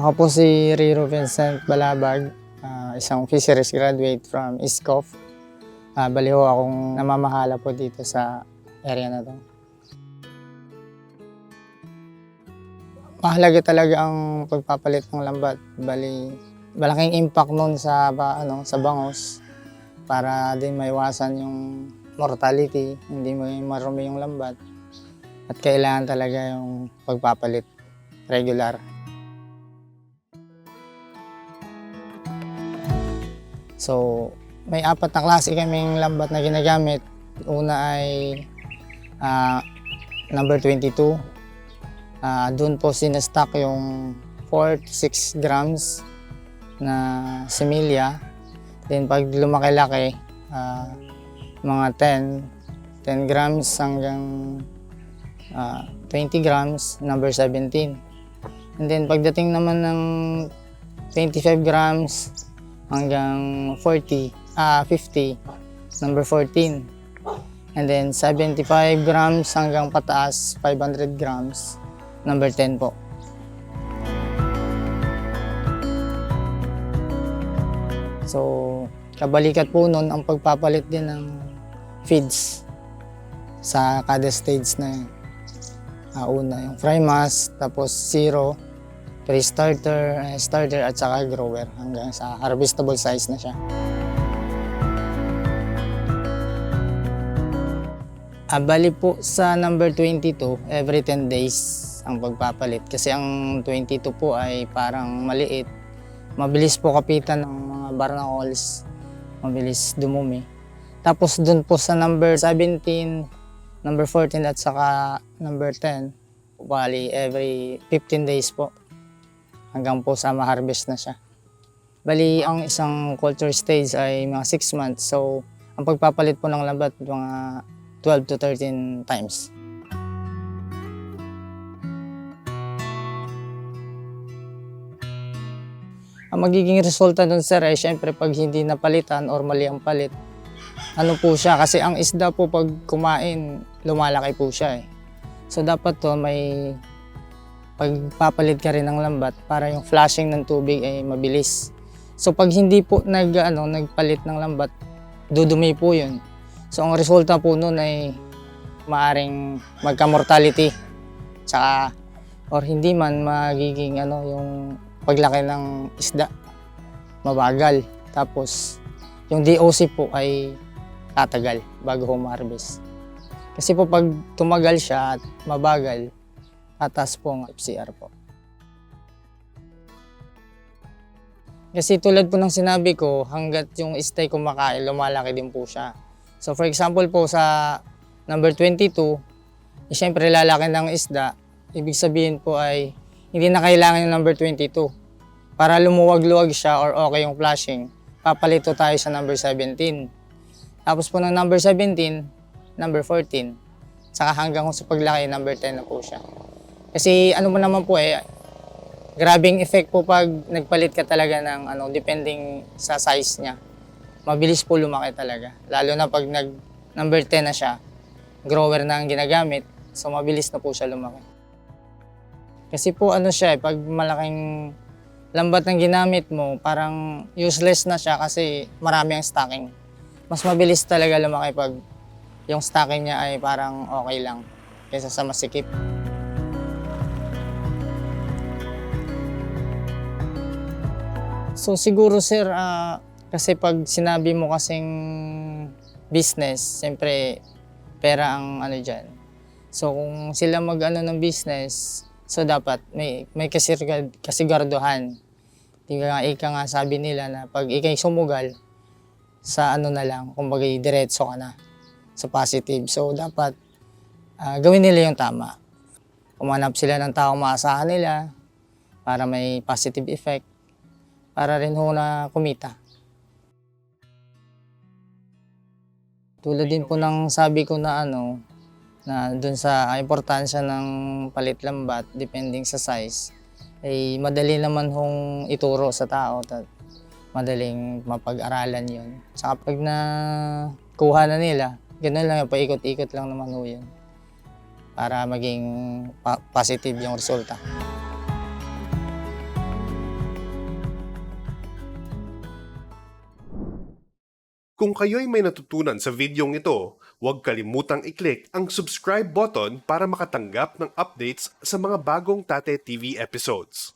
Ako po si Riro Vincent Balabag, ah, isang fisheries graduate from ISCOF. Uh, baliho akong namamahala po dito sa area na to. Mahalaga talaga ang pagpapalit ng lambat. Bali, malaking impact nun sa, ba, ano, sa bangos para din maiwasan yung mortality, hindi mo marumi yung lambat. At kailangan talaga yung pagpapalit regular. So, may apat na klase kaming lambat na ginagamit. Una ay ah, number 22. Ah, doon po sinastock yung 4 to 6 grams na similya. Then pag lumaki-laki, ah, mga 10, 10 grams hanggang ah, 20 grams, number 17. And then pagdating naman ng 25 grams hanggang 40, ah 50, number 14. And then 75 grams hanggang pataas, 500 grams, number 10 po. So, kabalikat po nun ang pagpapalit din ng feeds sa kada stage na yun. Ah, una yung fry mass, tapos zero, pre-starter, eh, starter at saka grower hanggang sa harvestable size na siya. Ah, bali po sa number 22, every 10 days ang pagpapalit. Kasi ang 22 po ay parang maliit. Mabilis po kapitan ng mga barnacles. Mabilis dumumi. Tapos dun po sa number 17, number 14 at saka number 10, bali every 15 days po. Hanggang po sa ma-harvest na siya. Bali, ang isang culture stage ay mga 6 months. So, ang pagpapalit po ng lambat, mga 12 to 13 times. Ang magiging resulta nun sir ay syempre pag hindi napalitan or mali ang palit, ano po siya kasi ang isda po pag kumain, lumalaki po siya eh. So dapat to may pagpapalit ka rin ng lambat para yung flashing ng tubig ay mabilis. So pag hindi po nag, ano, nagpalit ng lambat, dudumi po yun. So ang resulta po nun ay maaring magka-mortality. Tsaka, or hindi man magiging ano, yung paglaki ng isda, mabagal. Tapos, yung DOC po ay tatagal bago humarvest. Kasi po pag tumagal siya at mabagal, atas po ang FCR po. Kasi tulad po ng sinabi ko, hanggat yung istay kumakain, lumalaki din po siya. So for example po sa number 22, eh, syempre lalaki ng isda, ibig sabihin po ay hindi na kailangan yung number 22. Para lumuwag-luwag siya or okay yung flashing, papalito tayo sa number 17. Tapos po ng number 17, number 14. Saka hanggang sa paglaki, number 10 na po siya. Kasi ano mo naman po eh, grabing effect po pag nagpalit ka talaga ng ano, depending sa size niya. Mabilis po lumaki talaga. Lalo na pag nag number 10 na siya, grower na ang ginagamit, so mabilis na po siya lumaki. Kasi po ano siya, eh, pag malaking lambat ng ginamit mo, parang useless na siya kasi marami ang stocking. Mas mabilis talaga lumaki pag yung stocking niya ay parang okay lang kaysa sa masikip. So siguro sir, ah, kasi pag sinabi mo kasing business, siyempre pera ang ano dyan. So kung sila mag ano ng business, so dapat may, may kasirga- kasigarduhan. Di nga, ika nga sabi nila na pag ikay sumugal, sa ano na lang, kumbaga diretso ka na sa positive. So dapat ah, gawin nila yung tama. Umanap sila ng taong maasahan nila para may positive effect para rin ho na kumita. Tulad din po ng sabi ko na ano, na dun sa importansya ng palit lambat, depending sa size, ay madali naman hong ituro sa tao at madaling mapag-aralan yun. Saka pag na kuha na nila, ganun lang paikot-ikot lang naman ho yun. Para maging positive yung resulta. Kung kayo'y may natutunan sa videong ito, huwag kalimutang i-click ang subscribe button para makatanggap ng updates sa mga bagong Tate TV episodes.